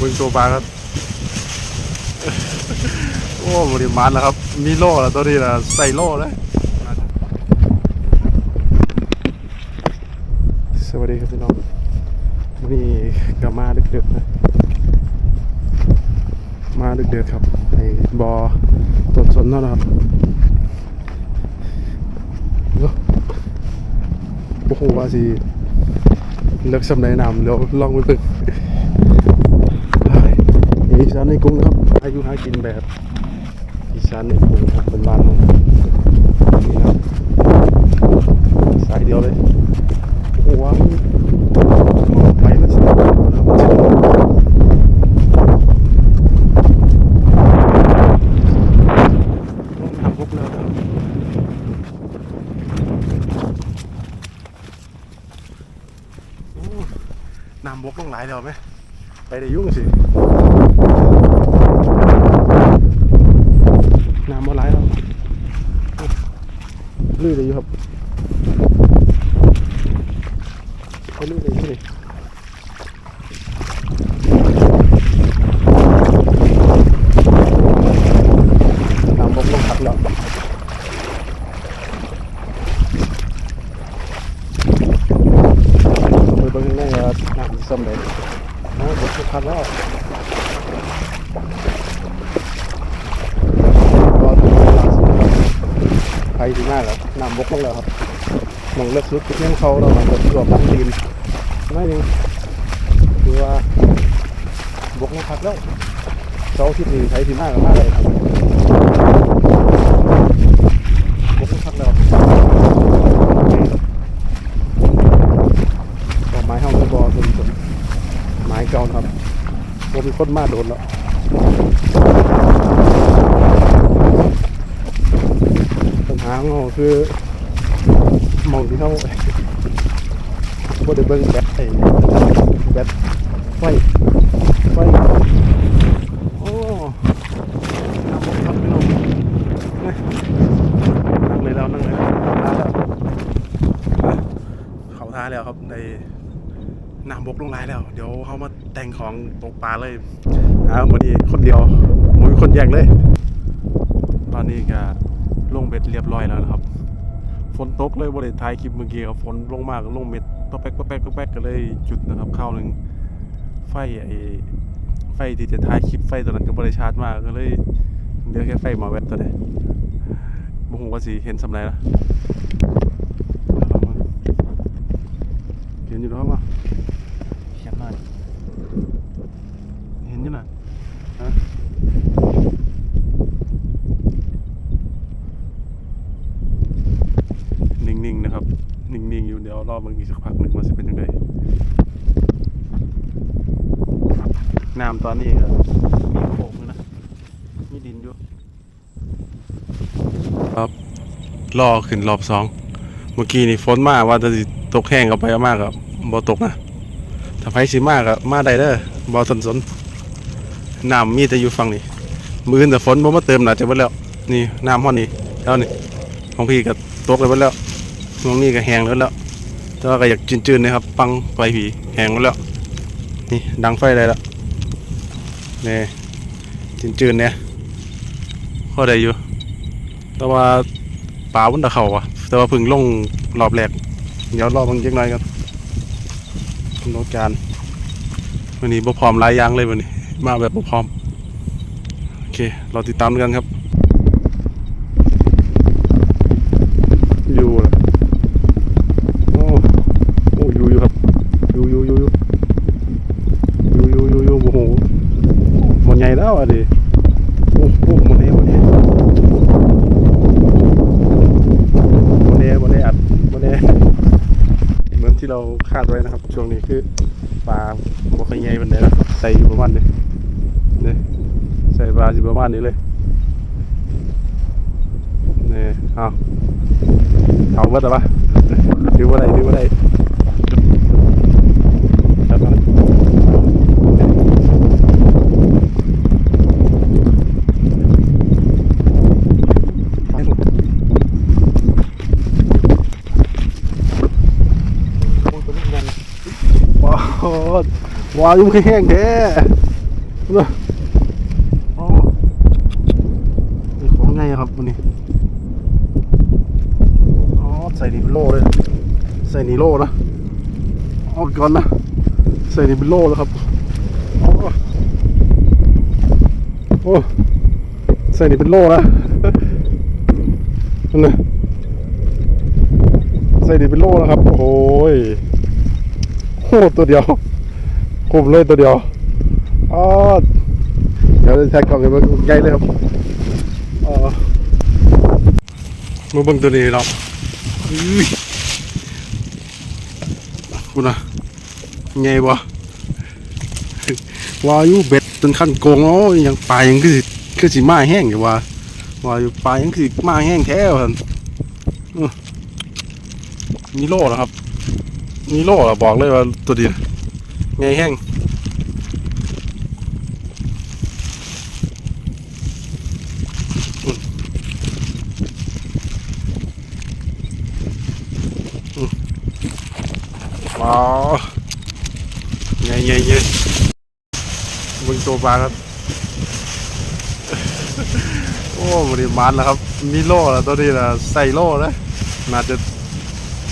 มึงตัวปลาครับ โอ้บริมาณแล้วครับ มีโล่แล้วตัวนี้นะใส่โล่เลยสวัสดีครับพี่น้องนี่กลับมาดึกๆนะมาดึกๆครับในบอต้นสนนาะนะครับโอ้โหว่าสิเลิกสำในนำเดี๋ยวลองไปเบิ่ง อีสานในกรุงครับอายุหากินแบบอีสานในกรุงครับเป็นบ้านนี่ครับสายเดียวเลยโอ้ว้าวมองไปแล้วสิครับน้ำพกแล้วครับน้ำบกต้องหลายเดียวไหมไปได้ยุ่งสิ มือเลยครับเขามือเลยนี่ตามบกลงขับแล้วไปเบิ่งแน่ว่านำซ้ำเลยนะบกลงขัดแล้วไปดีมากครับ นำบกลงแล้วครับมองเลิกสุดเที่ยงเขาเรามันจะรวมตั้งทีมไม่นึ่งถือว่าบกลงพักแล้วเสาร์อาที่นี้ใช้ทีมากกับมากเลยครับบกลงพักแล้วดอไม้ห้องไม่บอสนส่วนไม้เก่าครับผมมีคนมาโดนแล้ว ปัญหาของเราคือมองที่เขาบ่ได้เบิ่งแบตไอ้แบตไฟไฟโอ้น้ำมันพัดไม่ลงนั่งเลยแล้วนั่งเลยแล้วท้าเขาท้าแล้วครับในน้ำบกลงไรแล้ว เดี๋ยวเขามาแต่งของตกปลาเลยอ่าวันนี้คนเดียวไมมีคนแยกเลย ตอนนี้ก็ ลงเบ็ดเรียบร้อยแล้วนะครับ ฝนตกเลยบริถ่ายคลิปเมื่อกี้ครับฝนลงมากลงเบ็ดปะแป๊กปะแป๊กปะแป๊กก็เลยจุดนะครับข้าวหนึ่งไฟไอ้ไฟที่จะถ่ายคลิปไฟตัวนั้นก็บริชาร์จมากก็เลยเหลือแค่ไฟหมาแวดตัวเดียวบ่ฮู้ว่าสิเห็นสำไรล่ะเห็นอยู่แล้วมั้งเขียนหน่อยเห็นอยู่น่ะฮะนิ่งๆนะครับ นิ่งๆอยู่เดี๋ยวรอ มันอีกสักพักหนึ่งว่าจะเป็นยังไงน้ำตอนนี้ก็มีโขงนะมีดินอยู่ครับรอขึ้นรอบสองเมื่อกี้นี่ฝนมากว่าจะตกแห้งเข้าไปอามากกับบ่ตกนะถ้าไฟสิมากอะมาได้เด้อบ่สนสนน้ำมีแต่อยู่ฝั่งนี้มือนแต่ฝนบ่มาเติมหนาจะเบิดแล้ว นี่น้ำห้อนี่แล้วนี่ของพี่ก็ตกเลยเบิดแล้วตรงนี้ก็แห้งแล้วแล้ว แต่ว่าก็อยากจืนๆนะครับ ปังไฟผีแห้งหมดแล้ว นี่ดังไฟได้แล้วนี่จืนๆเนี่ยพอได้อยู่ แต่ว่าป่าวันตะเขาอะแต่ว่าพึ่งลงรอบแรก เดี๋ยวรอเบางจักน่อยกันคุณต้องการวันนี้บ่พร้อมหลายอย่างเลยวันนี้ มาแบบบ่พร้อม โอเค เราติดตามกันครับ แล้วอะดิโอ้โหหมดเนี้หมดเนี้หมดเนี้หมดเนี้อัดหมดเนี้เหมือนที่เราคาดไว้นะครับ ช่วงนี้คือปลาบ่ค่อยใหญ่ปานใดนะใส่อยู่ประมาณนี้นี่ใส่ปลาอยู่ประมาณนี้เลยนี่เอาเอาเบิดแล้วปะดูว่าได้ดูว่าไรบว้าวว้ายุ่งแห้งแท้เนอะอ๋อของไงครับวันนี้ อ๋อ ใส่นี่เป็นโล่เลย ใส่นี่โล่นะเอาก่อนนะ ใส่นี่เป็นโล่แล้วครับ โอ้โอ้ใส่นี่เป็นโล่นะนั่นใส่นี่เป็นโล่นะครับ โอ้ยโหตัวเดียว คุมเลยตัวเดียวอ๋อเดี๋ยวจะแท็กกล่องกันมาใหญ่เลยครับอ๋อมาเบิ่งตัวนี้เราอุ้ยกูนะใหญ่บ่วาอยุเบ็ดจนขั้นโกงเนาะยังปลายังคือสิคือสิมาแห้งอยู่ว่าว่าอยู่ปลายังคือสิมาแห้งแท้ว่าซั่นอื้อมีโล่เหรอครับมีโล่เหรอบอกเลยว่าตัวเดียว ไงแห้งอืมอืมว้าวไงไงไงมึงตัวปลาครับ โอ้บริมาณแล้วครับ มีโล่แล้วตัวนี้นะใส่โล่แล้วน่าจะ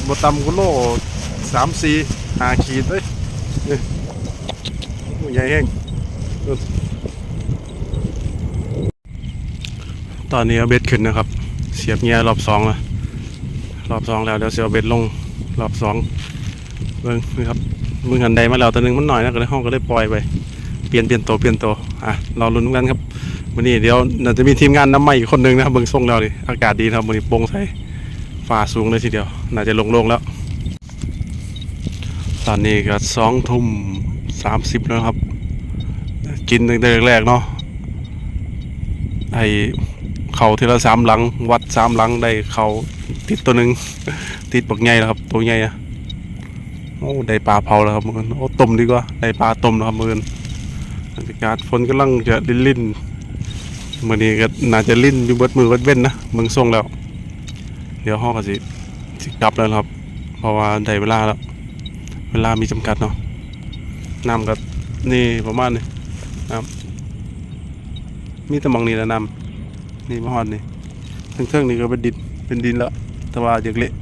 บต่ำกว่าโล่สามสี่ห้าขีดเลยนี่โอ้ ใหญ่แห้งตอนนี้เอาเบ็ดขึ้นนะครับ เสียบเงียรอบสองแล้วรอบสองแล้วเดี๋ยวเสียบเบ็ดลงรอบสองเบิ่งนี่ครับมึงหันใดมาแล้วตัวหนึงมันหน่อยนะก็เลยห้องก็เลยปล่อยไปเปลี่ยนเปลี่ยนตัวเปลี่ยนตัวอะเราลุ้นกันครับวันนี้เดี๋ยวน่าจะมีทีมงานน้ำใหม่อีกคนนึงนะเบิ่งทรงแล้วดิอากาศดีครับวันนี้โปร่งใสฟ้าสูงเลยทีเดียว น่าจะโลงแล้ว ตอนนี้ก็สองทุ่ม สามสิบแล้วครับ กินตั้งแต่แรกๆเนาะไอเขาทีละสามหลัง วัดสามหลังได้เขาติดตัวหนึ่งติดบักใหญ่แล้วครับ ตัวใหญ่อะโอ้ได้ปลาเผาแล้วครับมือนโอ้ต้มดีกว่าได้ปลาต้มแล้วครับมือนบรรยากาศฝนกำลังจะลิ่นๆมื่อนี้ก็น่าจะลิ้นอยู่เบิดมือเบิดเว้นนะเมืองส่งแล้ว เดี๋ยวห้องก็สิสิกลับแล้วครับ เพราะว่าได้เวลาแล้ว เวลามีจำกัดเนาะ น้ำก็นี่ประมาณนี้น้ำมีตะมองนี่แหละน้ำนี่มาฮอดนี่เครื่องนี่ก็เป็นดินเป็นดินแล้วแต่ว่าเด็กเละ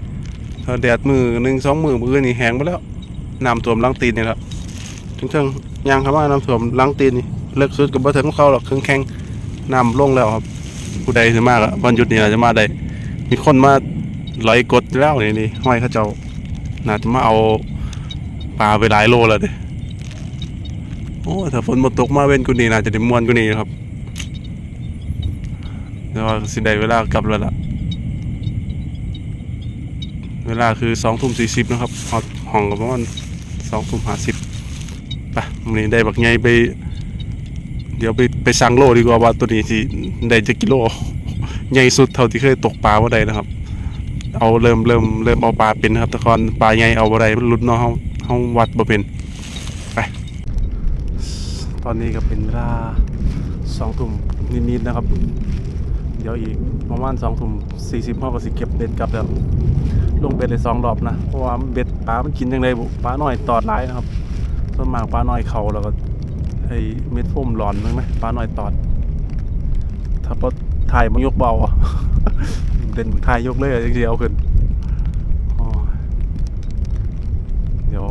ถ้าแดดมือหนึ่งสองมือมือนี่แห้งไปแล้วน้ำท่วมหลังตีนนี่ครับเครื่องยางคำว่าน้ำท่วมหลังตีนนี่เลิกสุดกับบ่ถึงเขาหรอกเครื่องแข็งน้ำลงแล้วครับผู้ใดจะมากอะวันหยุดนี้อาจจะมาได้มีคนมาไหลกดแล้วนี่นี่ห้อยเขาเจ้าน่าจะมาเอาปลาไปหลายโลแล้วเด้ โอ้ถ้าฝนมดตกมาเว้นกูนี่น่าจะได้มวนกูนี่ครับแต่ว่าสิได้เวลากลับแล้วล่ะ เวลาคือสองทุ่มสี่สิบนะครับฮอดห้องกับประมาณสองทุ่มห้าสิบไปวันนี้ได้บักไงไป เดี๋ยวไปไปสั่งโลดีกว่าว่าตัวนี้สิได้จะกิโลใหญ่สุดเท่าที่เคยตกปลาว่าใดนะครับ เอาเริ่มเริ่มเริ่มเอาปลาเป็นนะครับต่ก่อนปลาใหญ่เอาบ่ได้มันหลุดเนาะเฮาเฮาวัดบ่เป็น ตอนนี้ก็เป็นเวลาสองทุ่มนิดๆนะครับ เดี๋ยวอีกประมาณสองทุ่มสี่สิบเฮาก็สิเก็บเบ็ดกลับแล้วลงเบ็ดเลยสองรอบนะเพราะว่าเบ็ดปลามันกินจังไดบุปลาหน้อยตอดหลายนะครับส่วนมากปลาหน้อยเขาแล้วก็ไอ้เม็ดโฟมหลอนมั้งไหมปลาหน่อยตอด ถ้าพอถ่ายมันยกเบาเด่นถ่ายยกเลยจริงๆเอาขึ้นเดี๋ยว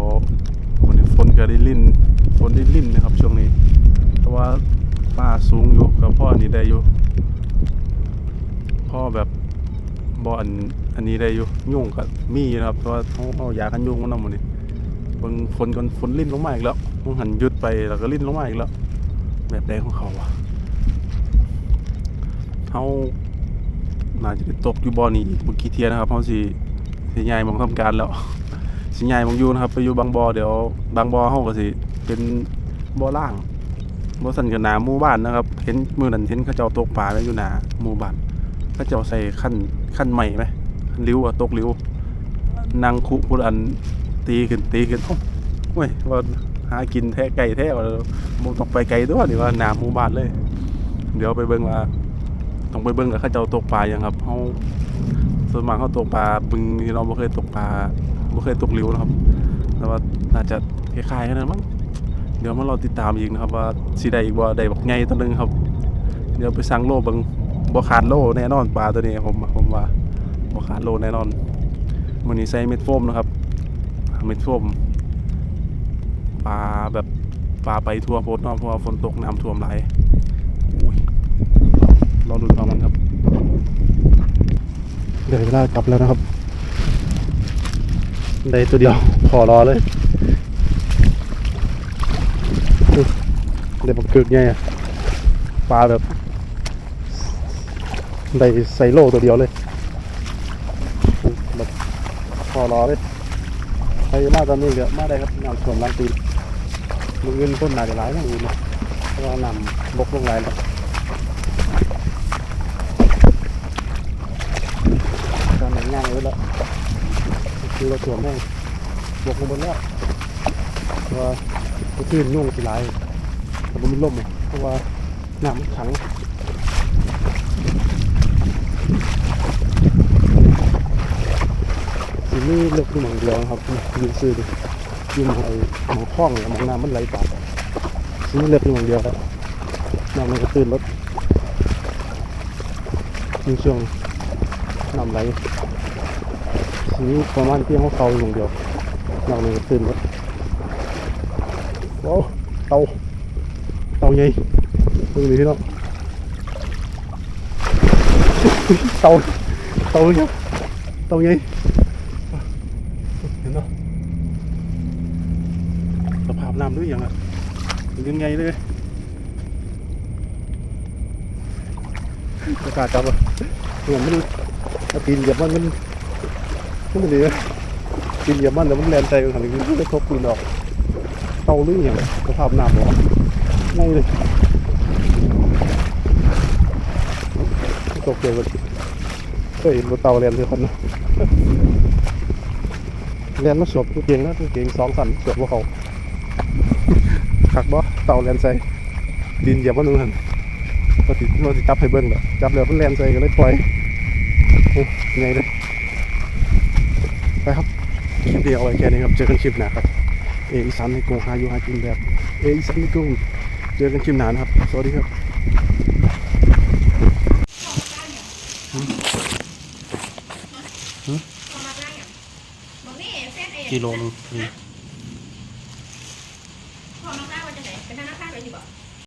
วันนี้ฝนก็ได้ลิ่น ฝนได้ลิ่นนะครับช่วงนี้แต่ว่าฟ้าสูงอยู่กับพ่อนี่ได้อยู่ พ่อแบบบ่อนอันนี้ได้อยู่ยุ่งกับมีนะครับเพราะว่าเขาเอายากันยุ่งมานำมดนี่เบิ่งฝนก่อนฝนลิ่นลงมาอีกแล้วมองหันยุดไปแล้วก็ลิ่นลงมาอีกแล้ว แบบใดของเขาวะเขาน่าจะไปตกอยู่บ่อนี้อีกเมื่อกี้เทียนะครับเขาสิสิย้ายมองทำการแล้ว สิย้ายมองอยู่นะครับ ไปอยู่บางบ่อเดี๋ยวบางบ่อเขาก็สิ เป็นบ่อล่างบ่อสันกับนาหมู่บ้านนะครับ เห็นมือนั้นเห็นเขาเจ้าตกปลาไว้อยู่หนาหมู่บ้านเขาเจ้าใส่ขั้นขั้นใหม่ไหมริ้วอะตกริ้วนางคุพุอันตีขึ้นตีขึ้นโอ้ยว่าหากินแท้ไก่แท้ว่ามึงต้องไปไกลด้วยนี่ว่าหนาหมู่บ้านเลย เดี๋ยวไปเบิ่งว่าต้องไปเบิ่งกับเขาเจ้าตกปลายังครับเขาส่วนมากเขาตกปลาบึงที่เราไม่เคยตกปลาไม่เคยตกริ้วนะครับแต่ว่าน่าจะคล้ายๆกันนั้นมั้ง เดี๋ยวมาเราติดตามอีกนะครับว่าสิได้อีกบ่ได้บักไงตัวนึงครับ เดี๋ยวไปสั่งโลบิงบ่ขาดโลแน่นอนปลาตัวนี้ผมผมว่าบ่ขาดโลแน่นอนมื้อนี้ใส่เม็ดโฟมนะครับเม็ดโฟมปลาแบบปลาไปทั่วโพดนาะเพราะว่าฝนตกน้ำท่วมไหลายโอ้ยรอลุ้นฟังมันครับเดี๋ยวเวลากลับแล้วนะครับ ได้ตัวเดียวขอรอเลย ได้บักเกิดไงปลาแบบได้ใส่โลตัวเดียวเลยแบบขอรอเลยใครมาตอนนี้เก็มาได้ครับน้ำท่วมล้างตีนมึงเงินคนหนาจะร้ายนะอื่นนะเพราะว่านำบกลงไหลายแล้วตอนนี้ย่างไว้แล้วคือเราถ่วมแห้งบกลงบนแล้วเพราะว่าคลื่นยุ่งสิหลาย แต่มันมีลมเพราะว่าน้ำมันขังทีนี่เลือกที่หมองเดียวครับยืนซื้อดิยืนไอ้หมองคล้องหมองน้ำมันไหลตามทีนี่เลือกที่หมองเดียวครับน้ำมันก็ตื้นรถมีช่วงน้ำไหลทีนี้ประมาณเพียงเขาเขาอยู่หมองเดียวน้ำมันก็ตื้นรถว้าวเตาเตา ใหญ่ดูดิพี่น้องเตาเตาใหญ่ยเตาใหญ่เห็นเนาะสภาพน้ำด้วยอย่างอะยังไงเลยอากาศจับอะเหมือนมันเอาตีนเหยียบมันมันมันเหลือตีนเหยียบมันแล้วมันแลนใจมันหันมันไม่ทบตีนออกเตาหรืออย่างสภาพน้ำหรอ ไม่เลยตกเกยวกันเคยเห็นบนเตาแลนเพื่อคนเนาะเรียนมาสวบกางเกงนะกางเกงสองสันสวบว่าเขาขักบ่เต่าแลนใส่ดินเหยียบมันนึงหันก็ติเราติจับให้เบิ้งแหละจับแล้วมันแลนใส่ก็เลยปล่อยโอ้ไงเลยไปครับคลิปเดียวเอาไว้แค่นี้ครับเจอกันคลิปหน้าครับเออีสันให้โกหาอยู่หากินแบบเออีสันให้โกเจอกันคลิปหน้านะครับ สวัสดีครับบอกนี่เฟซเองกิโลนึง